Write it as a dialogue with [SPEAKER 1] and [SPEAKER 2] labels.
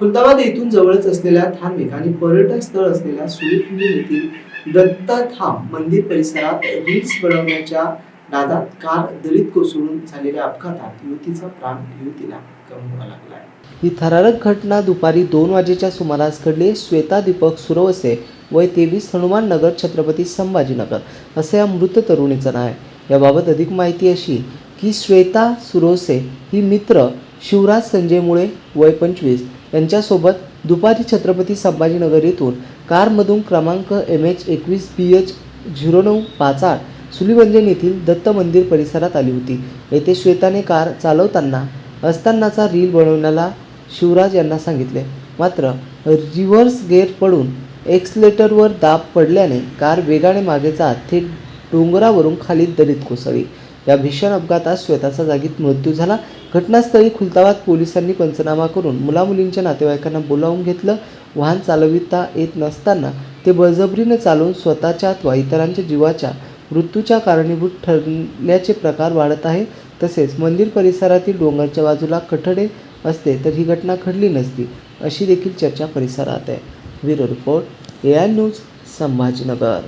[SPEAKER 1] खुलताबाद येथून जवळच असलेल्या धार्मिक आणि पर्यटन स्थळ असलेल्या सुलीखंडी येथील दत्तधाम मंदिर परिसरात रील्स बनवण्याच्या नादात कार दलित कोसळून झालेल्या अपघातात युवतीचा प्राण युवतीला गमवावा लागला
[SPEAKER 2] ही थरारक घटना दुपारी दोन वाजेच्या सुमारास घडली. श्वेता दीपक सुरवसे वय तेवीस हनुमान नगर छत्रपती संभाजीनगर असे या मृत तरुणीचं नाव आहे. याबाबत अधिक माहिती अशी की श्वेता सुरोसे ही मित्र शिवराज संजय मुळे वय पंचवीस. यांच्यासोबत दुपारी छत्रपती संभाजीनगर येथून कारमधून क्रमांक एम एच एकवीस बी एच झिरो नऊ पाच आठ सुलीवंजन येथील दत्त मंदिर परिसरात आली होती. येथे श्वेताने कार चालवताना असतानाचा रील बनवण्याला शिवराज यांना सांगितले. मात्र रिव्हर्स गेअर पडून एक्सलेटरवर दाब पडल्याने कार वेगाने मागे जात थेट डोंगरावरून खाली दरीत कोसळली. या भीषण अपघातात श्वेताचा जागीत मृत्यू झाला. घटनास्थळी खुलताबाद पोलिसांनी पंचनामा करून मुलामुलींच्या नातेवाईकांना बोलावून घेतलं. वाहन चालविता येत नसताना ते बळजबरीनं चालवून स्वतःच्या अथवा इतरांच्या जीवाच्या मृत्यूच्या कारणीभूत ठरल्याचे प्रकार वाढत आहे. तसेच मंदिर परिसरातील डोंगरच्या बाजूला कठडे असते तर ही घटना घडली नसती अशी देखील चर्चा परिसरात आहे. Bureau report A I news Sambhajinagar.